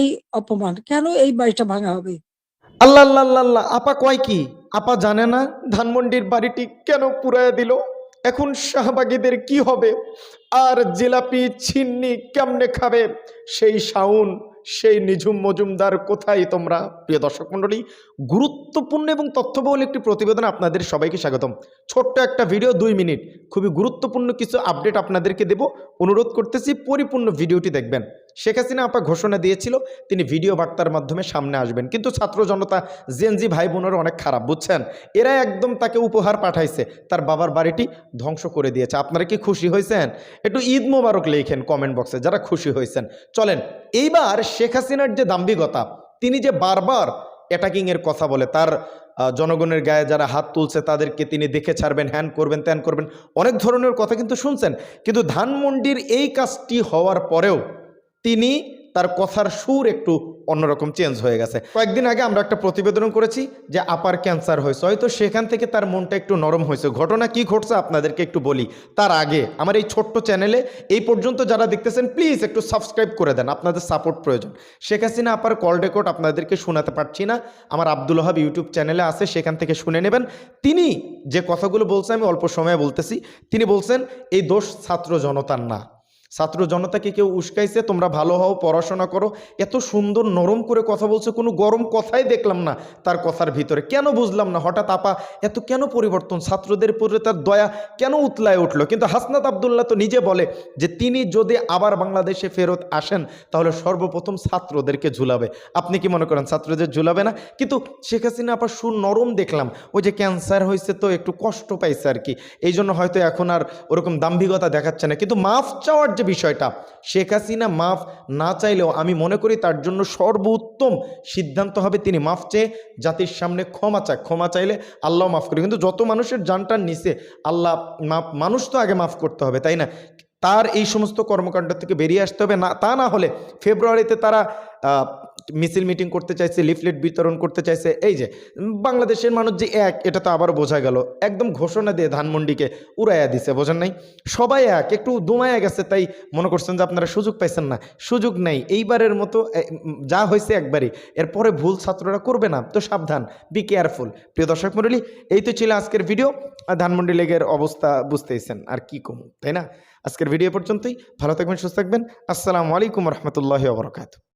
এই অপমান? কেন এই বাড়িটা ভাঙা হবে? আল্লাহ আল্লাহ আপা কয় কি? আপা জানে না ধানমন্ডির বাড়িটি কেন পুরায় দিল? এখন শাহবাগীদের কি হবে? আর জিলাপি, ছিন্নি কেমনে খাবে? সেই শাউন সেই নিঝুম মজুমদার কোথায় তোমরা? প্রিয় দর্শক মণ্ডলী, গুরুত্বপূর্ণ এবং তথ্যবহুল একটি প্রতিবেদন আপনাদের সবাইকে স্বাগতম। ছোট্ট একটা ভিডিও, দুই মিনিট। খুবই গুরুত্বপূর্ণ কিছু আপডেট আপনাদেরকে দেব। অনুরোধ করতেছি পরিপূর্ণ ভিডিওটি দেখবেন। শেখ হাসিনা আপা ঘোষণা দিয়েছিল, তিনি ভিডিও বার্তার মাধ্যমে সামনে আসবেন। কিন্তু ছাত্র জনতা জেনজি ভাই বোনেরা অনেক খারাপ, বুঝছেন? এরা একদম তাকে উপহার পাঠাইছে, তার বাবার বাড়িটি ধ্বংস করে দিয়েছে। আপনারা কি খুশি হয়েছেন একটু ঈদ মোবারক লেখেন কমেন্ট বক্সে যারা খুশি হয়েছেন চলেন, এইবার শেখ হাসিনার যে দাম্ভিকতা, তিনি যে বারবার অ্যাটাকিংয়ের কথা বলে, তার জনগণের গায়ে যারা হাত তুলছে, তাদেরকে তিনি দেখে ছাড়বেন হ্যান করবেন, ত্যান করবেন, অনেক ধরনের কথা কিন্তু শুনছেন। কিন্তু ধানমন্ডির এই কাজটি হওয়ার পরেও তিনি তার কথার সুর একটু অন্যরকম চেঞ্জ হয়ে গেছে। কয়েকদিন আগে আমরা একটা প্রতিবেদন করেছি যে আপার ক্যান্সার হয়েছে। হয়তো সেখান থেকে তার মনটা একটু নরম হয়েছে। ঘটনা কি ঘটছে আপনাদেরকে একটু বলি। তার আগে আমার এই ছোট্ট চ্যানেলে এই পর্যন্ত যারা দেখতেছেন প্লিজ একটু সাবস্ক্রাইব করে দেন। আপনাদের সাপোর্ট প্রয়োজন। শেখ হাসিনা আপার কল রেকর্ড আপনাদেরকে শোনাতে পারছি না। আমার আব্দুল ওহাব ইউটিউব চ্যানেলে আছে, সেখান থেকে শুনে নেবেন। তিনি যে কথাগুলো বলছে, আমি অল্প সময়ে বলতেছি। তিনি বলছেন, এই দোষ ছাত্র জনতার না। ছাত্র জনতাকে কেউ উস্কাইছে, তোমরা ভালো হও, পড়াশোনা করো। এত সুন্দর নরম করে কথা বলছে, কোনো গরম কথাই দেখলাম না তার কথার ভিতরে। কেন বুঝলাম না, হঠাৎ আপা, এত কেন পরিবর্তন? ছাত্রদের উপরে তার দয়া কেন উতলায় উঠল? কিন্তু হাসনাত আবদুল্লাহ তো নিজে বলে যে, তিনি যদি আবার বাংলাদেশে ফেরত আসেন, তাহলে সর্বপ্রথম ছাত্রদেরকে ঝুলাবে। আপনি কি মনে করেন, ছাত্রদের ঝুলাবে না? কিন্তু শেখ হাসিনা আপা সুর নরম দেখলাম। ওই যে ক্যান্সার হয়েছে তো, একটু কষ্ট পাইছে আর কি। এই জন্য হয়তো এখন আর ওরকম দাম্ভিকতা দেখাচ্ছে না। কিন্তু মাফ চাওয়ার বিষয়টা, শেখ হাসিনা মাফ না চাইলেও আমি মনে করি তার জন্য সর্বোত্তম সিদ্ধান্ত হবে তিনি মাফ চেয়ে জাতির সামনে ক্ষমা চায়। ক্ষমা চাইলে আল্লাহ মাফ করে কিন্তু যত মানুষের জানটার নিচে, আল্লাহ মাফ, মানুষ তো আগে মাফ করতে হবে, তাই না? তার এই সমস্ত কর্মকাণ্ড থেকে বেরিয়ে আসতে হবে। না, তা না হলে ফেব্রুয়ারিতে তারা মিছিল মিটিং করতে চাইছে, লিফলেট বিতরণ করতে চাইছে, এই যে বাংলাদেশের মানুষ যে এক, এটা তো আবার বোঝা গেল। একদম ঘোষণা দিয়ে ধানমন্ডিকে উড়াইয়া দিছে, বোঝেন নাই? সবাই এক, একটু দুমায়া গেছে, তাই মনে করছেন যে আপনারা সুযোগ পাইছেন না। সুযোগ নেই, এইবারের মতো যা হয়েছে একবারই। এরপরে ভুল ছাত্ররা করবে না, তো সাবধান বি কেয়ারফুল প্রিয় দর্শক মন্ডলী এই তো ছিল আজকের ভিডিও। ধানমন্ডি লেগের অবস্থা বুঝতেইছেন, আর কি কম তাই না? আজকের ভিডিও পর্যন্তই, ভালো থাকবেন, সুস্থ থাকবেন। আসসালামু আলাইকুম রহমতুল্লাহ বরকাত